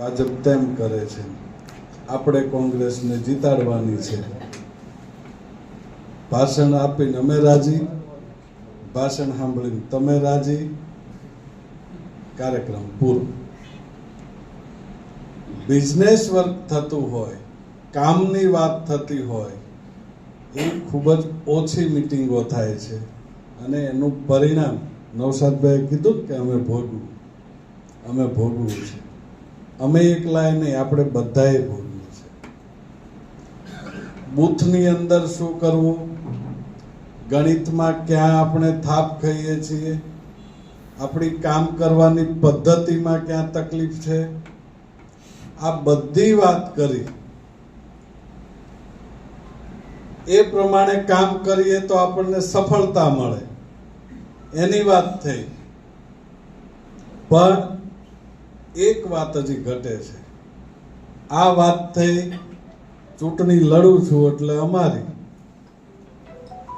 ભાજપ તેમ કરે છે. આપણે કોંગ્રેસને જીતાડવાની છે. ભાષણ આપીને અમે રાજી. ભાષણ સાંભળીને તમે રાજી. કાર્યક્રમ પૂરો. બિઝનેસ વર્ક થતું હોય, કામની વાત થતી હોય, એ ખૂબ જ ઓછી મિટિંગો થાય છે. અને એનું પરિણામ નવસાદભાઈએ કીધું કે અમે ભોગવું. અમે ભોગવું છે. અમે એકલાય નહીં, આપણે બધાએ ભોગવું છે બૂથની અંદર શું કરવું? ગણિતમાં ક્યાં આપણે થાપ ખાઈએ છીએ? આપણી કામ કરવાની પદ્ધતિમાં ક્યાં તકલીફ છે? આ બધી વાત કરી. એ પ્રમાણે કામ કરીએ તો આપણને સફળતા મળે. એની વાત થઈ. પણ એક વાત હજી ઘટે છે. આ વાત થઈ ચૂંટણી લડું છું એટલે અમારી